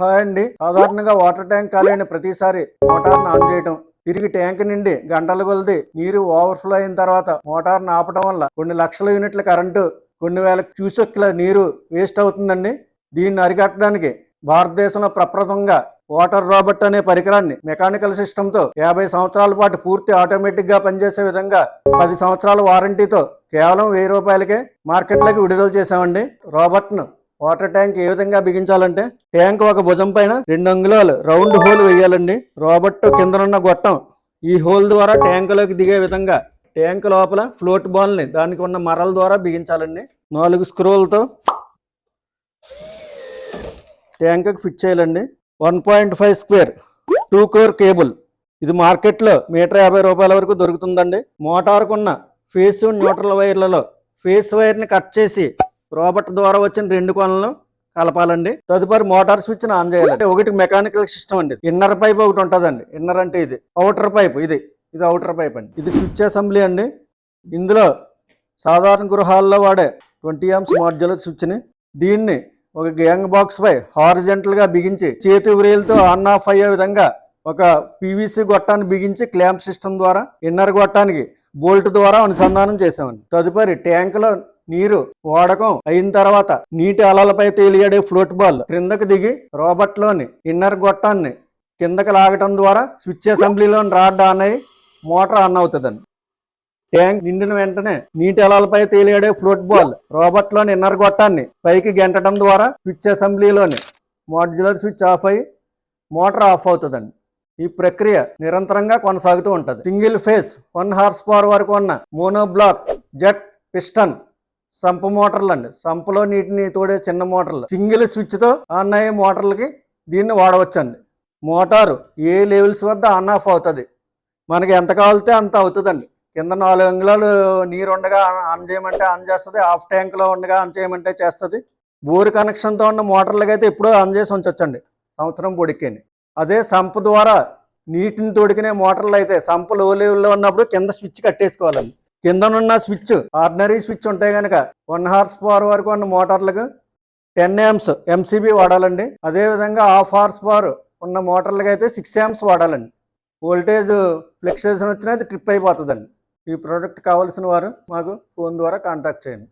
Hi అండి. సాధారణంగా water tank ఖాళీ అయిన ప్రతిసారి మోటార్ను ఆన్ చేయటం. తిరిగి ట్యాంక్ నిండి గంటల కొలది నీరు ఓవర్ఫ్లో అయిన తర్వాత మోటార్ను ఆపటం వల్ల కొన్ని లక్షల యూనిట్ల కరెంటు కొన్ని వేల క్యూసెక్ల నీరు వేస్ట్ అవుతుందండి. దీన్ని అరికట్టడానికి భారతదేశంలో ప్రప్రథమంగా వాటర్ రాబర్ట్ అనే పరికరాన్ని మెకానికల్ సిస్టంతో యాభై సంవత్సరాల పాటు పూర్తి ఆటోమేటిక్గా పనిచేసే విధంగా పది సంవత్సరాల వారంటీతో కేవలం వెయ్యి రూపాయలకే మార్కెట్లోకి విడుదల చేశామండి. రాబర్ట్ను వాటర్ ట్యాంక్ ఏ విధంగా బిగించాలంటే ట్యాంక్ ఒక భుజం పైన రెండు అంగుళాలు రౌండ్ హోల్ వేయాలండి. రాబర్ట్ కిందనున్న గొట్టం ఈ హోల్ ద్వారా ట్యాంకులోకి దిగే విధంగా ట్యాంక్ లోపల ఫ్లోట్ బాల్ని దానికి ఉన్న మరల ద్వారా బిగించాలండి. నాలుగు స్క్రూలతో ట్యాంక్కి ఫిట్ చేయాలండి. One point five square two core cable. ఇది మార్కెట్లో మీటర్ యాభై రూపాయల వరకు దొరుకుతుందండి. మోటార్కున్న ఫేస్ న్యూట్రల్ వైర్లలో ఫేస్ వైర్ని కట్ చేసి రోబట్ ద్వారా వచ్చిన రెండు కొనలను కలపాలండి. తదుపరి మోటార్ స్విచ్ ఆన్ చేయాలండి. ఒకటి మెకానికల్ సిస్టమ్ అండి. ఇన్నర్ పైప్ ఒకటి ఉంటుందండి. ఇన్నర్ అంటే ఇది. అవుటర్ పైప్ ఇది. ఇది అవుటర్ పైప్ అండి. ఇది స్విచ్ అసెంబ్లీ అండి. ఇందులో సాధారణ గృహాల్లో వాడే ట్వంటీ ఎంస్ మార్జల స్విచ్ని దీన్ని ఒక గ్యాంగ్ బాక్స్ పై హారిజెంటల్గా బిగించి చేతి వ్రేలతో ఆన్ ఆఫ్ అయ్యే విధంగా ఒక పీవీసీ గొట్టాన్ని బిగించి క్లాంప్ సిస్టమ్ ద్వారా ఇన్నర్ గొట్టానికి బోల్ట్ ద్వారా అనుసంధానం చేసామండి తదుపరి ట్యాంకులో నీరు వాడకం అయిన తర్వాత నీటి అలలపై తేలియడే ఫ్లోట్ బాల్ క్రిందకు దిగి రోబోట్లోని ఇన్నర్ గొట్టాన్ని కిందకి లాగటం ద్వారా స్విచ్ అసెంబ్లీలోని రాడ్ ఆన్ అయ్యి మోటార్ ఆన్ అవుతుందండి. ట్యాంక్ నిండిన వెంటనే నీటి అలలపై తేలియాడే ఫ్లోట్ బాల్ రోబోట్లోని ఇన్నర్ గొట్టాన్ని పైకి గెంటడం ద్వారా స్విచ్ అసెంబ్లీలోని మాడ్యులర్ స్విచ్ ఆఫ్ అయ్యి మోటార్ ఆఫ్ అవుతుందండి. ఈ ప్రక్రియ నిరంతరంగా కొనసాగుతూ ఉంటుంది. Single phase one horse power వరకు ఉన్న మోనోబ్లాక్ జెట్ పిస్టన్ సంపు మోటార్లు అండి. సంపులో నీటిని తోడే చిన్న మోటార్లు. సింగిల్ స్విచ్తో ఆన్ అయ్యే మోటార్లకి దీన్ని వాడవచ్చండి. మోటారు ఏ లెవెల్స్ వద్ద ఆన్ ఆఫ్ అవుతుంది? మనకి ఎంత కావాలితే అంత అవుతుందండి. కింద నాలుగు అంగుళాలు నీరు ఉండగా ఆన్ చేయమంటే ఆన్ చేస్తుంది. ఆఫ్ ట్యాంక్లో ఉండగా ఆన్ చేయమంటే చేస్తుంది. బోర్ కనెక్షన్తో ఉన్న మోటార్లకి అయితే ఎప్పుడో ఆన్ చేసి ఉంచొచ్చండి. సంవత్సరం పొడికేని అదే సంప్ ద్వారా నీటిని తోడుకునే మోటార్లు అయితే సంప్లో లెవెల్లో ఉన్నప్పుడు కింద స్విచ్ కట్టేసుకోవాలండి. కిందనున్న స్విచ్ ఆర్డినరీ స్విచ్ ఉంటాయి కనుక వన్ హార్స్ పవర్ వరకు ఉన్న మోటార్లకు టెన్ యామ్స్ ఎంసీబీ వాడాలండి. అదేవిధంగా హాఫ్ హార్స్ పవర్ ఉన్న మోటార్లకు అయితే సిక్స్ యామ్స్ వాడాలండి. వోల్టేజ్ ఫ్లెక్చుయేషన్ వచ్చినా అది ట్రిప్ అయిపోతుందండి. ఈ ప్రోడక్ట్ కావాల్సిన వారు మాకు ఫోన్ ద్వారా కాంటాక్ట్ చేయండి.